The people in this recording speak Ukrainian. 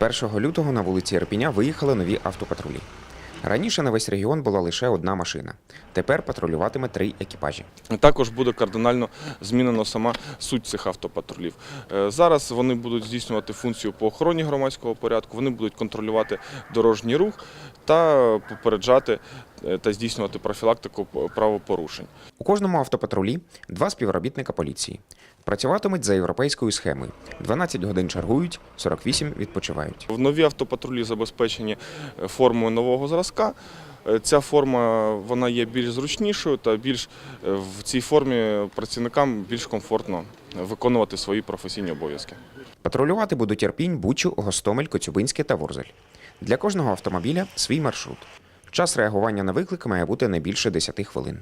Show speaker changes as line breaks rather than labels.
1 лютого на вулиці Ірпіня виїхали нові автопатрулі. Раніше на весь регіон була лише одна машина. Тепер патрулюватиме три екіпажі.
Також буде кардинально змінено сама суть цих автопатрулів. Е, Зараз вони будуть здійснювати функцію по охороні громадського порядку, вони будуть контролювати дорожній рух та попереджати та здійснювати профілактику правопорушень.
У кожному автопатрулі два співробітника поліції. Працюватимуть за європейською схемою. 12 годин чергують, 48 відпочивають.
В нові автопатрулі забезпечені е, формою нового зразка. Е, Ця форма вона є більш зручнішою та більш е, в цій формі працівникам більш комфортно виконувати свої професійні обов'язки.
Патрулювати будуть Ірпінь, Бучу, Гостомель, Коцюбинське та Ворзель. Для кожного автомобіля свій маршрут. Час реагування на виклик має бути не більше 10 хвилин.